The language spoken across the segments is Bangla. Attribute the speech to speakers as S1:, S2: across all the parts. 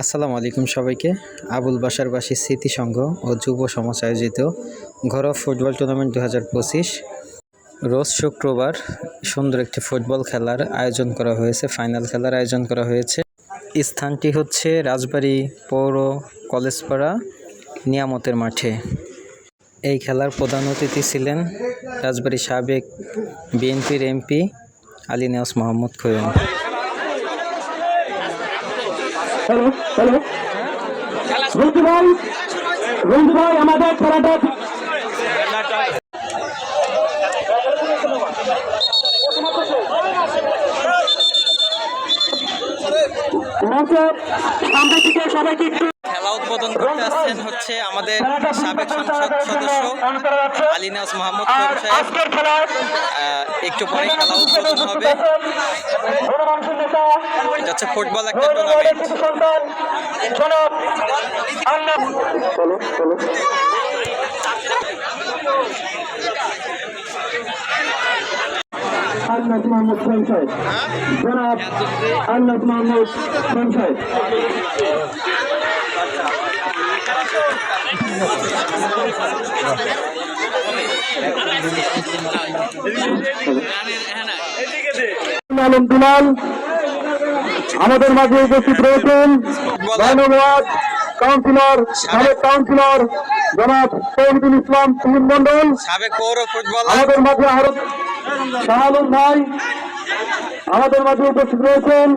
S1: আসসালামু আলাইকুম সবাইকে। আবুল বাসারবাসী স্মৃতি সংঘ ও যুব সমাজ আয়োজিত ঘরোয়া ফুটবল টুর্নামেন্ট দু হাজার পঁচিশ। রোজ শুক্রবার সুন্দর একটি ফুটবল খেলার আয়োজন করা হয়েছে, ফাইনাল খেলার আয়োজন করা হয়েছে। স্থানটি হচ্ছে রাজবাড়ী পৌর কলেজপাড়া নিয়ামতের মাঠে। এই খেলার প্রধান অতিথি ছিলেন রাজবাড়ী সাবেক বিএনপির MP Ali Newaz Mohammad Khoyen.
S2: Hello hello Rudra ভাই রুদ্র ভাই আমাদের খেলাটা মঞ্চের সামনে থেকে সবাইকে একটু
S1: উদ্বোধন করতে আসছেন হচ্ছে আমাদের সাবেক সংসদ সদস্য আলী নাজ মোহাম্মদ সাহেব। একটু পরে খেলা উদ্বোধন হবে। এটা হচ্ছে ফুটবল একটা টুর্নামেন্ট
S2: আন্নাস মোহাম্মদ সাহেব। জনাব আন্নাস মোহাম্মদ সাহেব। আলম দুলাল আমাদের মাঝে উপস্থিত রয়েছেন ধন্যবাদ কাউন্সিলর সাবেক কাউন্সিলর জনাব শহীদুল ইসলাম তুহিন মন্ডল
S1: সাবেক পৌর
S2: আমাদের মাঝে আরও শাহালুম ভাই আমাদের মাঝে উপস্থিত রয়েছেন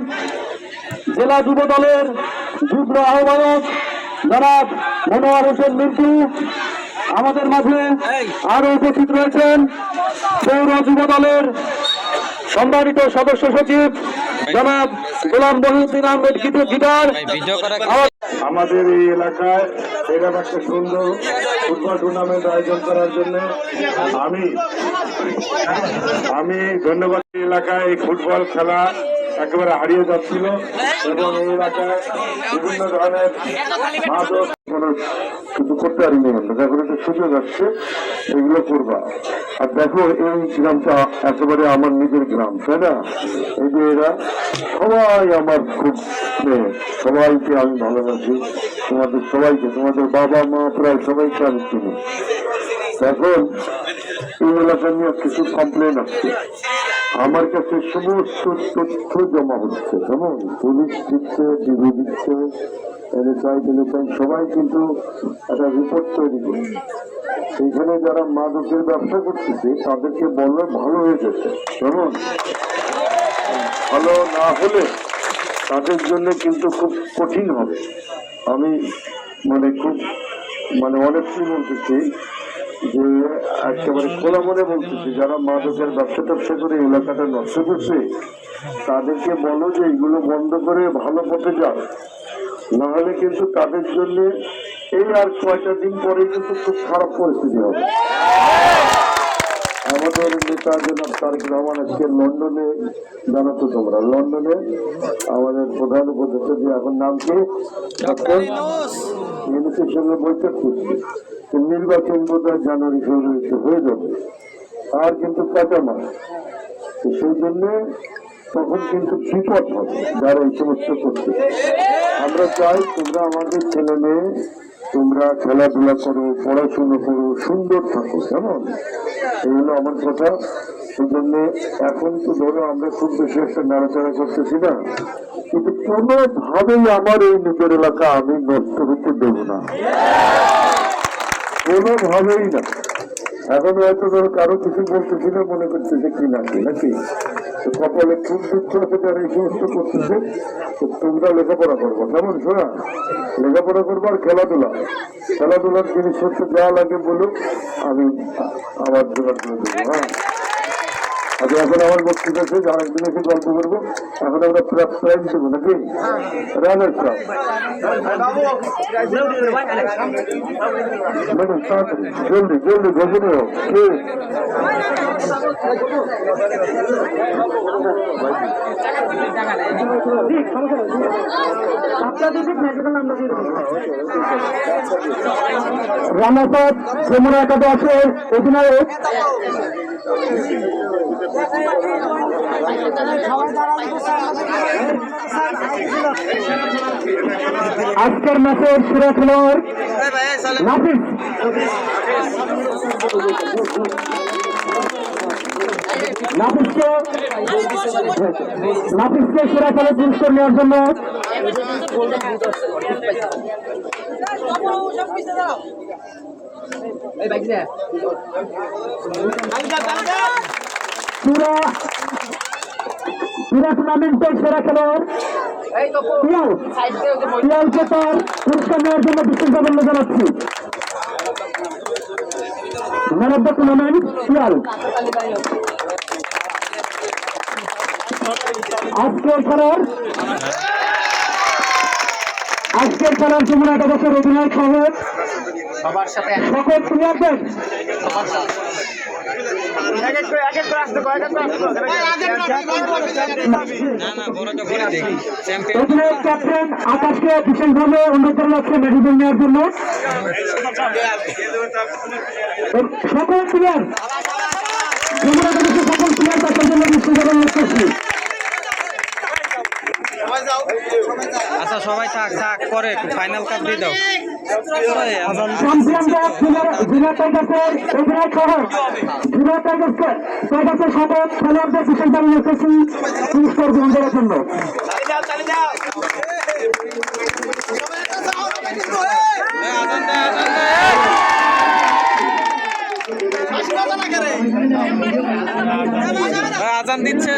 S2: জেলা যুব দলের যুগ্ম আহ্বায়ক জনাব মনোয়ার হোসেন মিন্টু আমাদের মাঝে আরও উপস্থিত রয়েছেন পৌর যুব দলের সম্মানিত সদস্য সচিব জনাব গোলাম মহিউদ্দিন আহমেদ গীত- গিটার।
S3: আমাদের এই এলাকায় এরকম একটা সুন্দর ফুটবল টুর্নামেন্ট আয়োজন করার জন্য আমি আমি ধন্যবাদ এলাকায় এই ফুটবল খেলা একেবারে হারিয়ে যাচ্ছিল এবং এই বিভিন্ন ধরনের করতে এগুলো আর দেখো একেবারে আমার নিজের গ্রাম, তাই না? এরা সবাই আমার খুব সবাইকে আমি ভালোবাসি। তোমাদের সবাইকে, তোমাদের বাবা মা প্রায় সবাইকে আমি চিনি। এখন এই এলাকা নিয়ে কিছু কমপ্লেন আসছে আমার কাছে সমস্ত তথ্য জমা হচ্ছে। কেমন পুলিশ দিচ্ছে, ডিবি দিচ্ছে সবাই কিন্তু একটা রিপোর্ট তৈরি করছে এইখানে যারা মাদকের ব্যবসা করতেছে, তাদেরকে বললে ভালো হয়ে যেতে কেমন ভালো না হলে তাদের জন্য কিন্তু খুব কঠিন হবে। আমি মানে খুব মানে অনেকটি বলতেছি যে একেবারে খোলা মনে বলতেছি যারা মাদকের ব্যবসা ট্যাবসা করে এলাকাটা নষ্ট করছে তাদেরকে বলো যে এগুলো বন্ধ করে ভালো পথে যাও নাহলে কিন্তু তাদের জন্য এই আর কয়টা দিন পরে কিন্তু খুব খারাপ পরিস্থিতি হবে। আমাদের নেতা জনাব তারেক রহমান আজকে লন্ডনে জানো তো তোমরা লন্ডনে আমাদের প্রধান উপদেষ্টা যে এখন নাম কি? ডক্টর? ইউনিসের সঙ্গে বৈঠক করছে। নির্বাচন বোধ হয় জানুয়ারি ফেব্রুয়ারিতে হয়ে যাবে। আর কিন্তু মাস তো সেই জন্য তখন কিন্তু বিপদ হবে যারা এই সমস্ত করছে। আমরা চাই তোমরা আমাদের ছেলে মেয়ে, তোমরা খেলাধুলা করো, পড়াশুনো করো, সুন্দর থাকো, কেমন? এই হলো আমার কথা। সেই জন্য এখন তো ধরো আমরা খুব বেশি একটা নাড়াচাড়া করতেছি না। কিন্তু কোনোভাবেই আমার এই নিজের এলাকা আমি নষ্ট হতে দেবো না। কোনোভাবেই না। এখন হয়তো ধরো কারও কিছু বলতেছি না মনে করতেছে কি নাকি? নাকি কপালে খুব দুঃখ আছে যারা এই সমস্ত করতেছে, তো তোমরা লেখাপড়া করব। কেমন, শোনা? লেখাপড়া করব আর খেলাধুলা। খেলাধুলার জিনিসপত্র যা লাগে বলুক, আমি আমার জোগাড় করে দেবো হ্যাঁ? আচ্ছা এখন আমার বক্তৃতা আর একদিন এসে গল্প করব। এখন আমরা প্রাইজ প্রাইজ দেবো নাকি? রানার জলদি জলদি ঘোষণা হোক কে? রানাসাদ যমুনা একাদশের অধিনায়ক।
S2: আজকের ম্যাচের সেরা খেলোয়াড় নাফিস। নাফিসকে নাফিসকে সেরা খেলার পুরস্কার নেওয়ার জন্য পুরা পুরা টুর্নামেন্টের সেরা খেলোয়াড় পিয়াল পিয়ালকে তার পুরস্কার নেওয়ার জন্য বিশেষ অভিনন্দন জানাচ্ছি। Man of the tournament Piyal. আজকের খেলার আজকের খেলার যমুনা একাদশের অধিনায়ক সকল প্লেয়ারদের। ক্যাপ্টেন আকাশকে বিশেষভাবে অনুরোধ করা হচ্ছে মেডিকেল নেওয়ার জন্য। সকল প্লেয়ার সকল প্লেয়ার তাদের জন্য বিশেষভাবে করছি
S1: আচ্ছা সবাই থাক থাক পরে ফাইনাল কাপ দিয়ে দাও।
S2: পুরস্কার গ্রহণ করার জন্য
S1: আজান দিচ্ছে।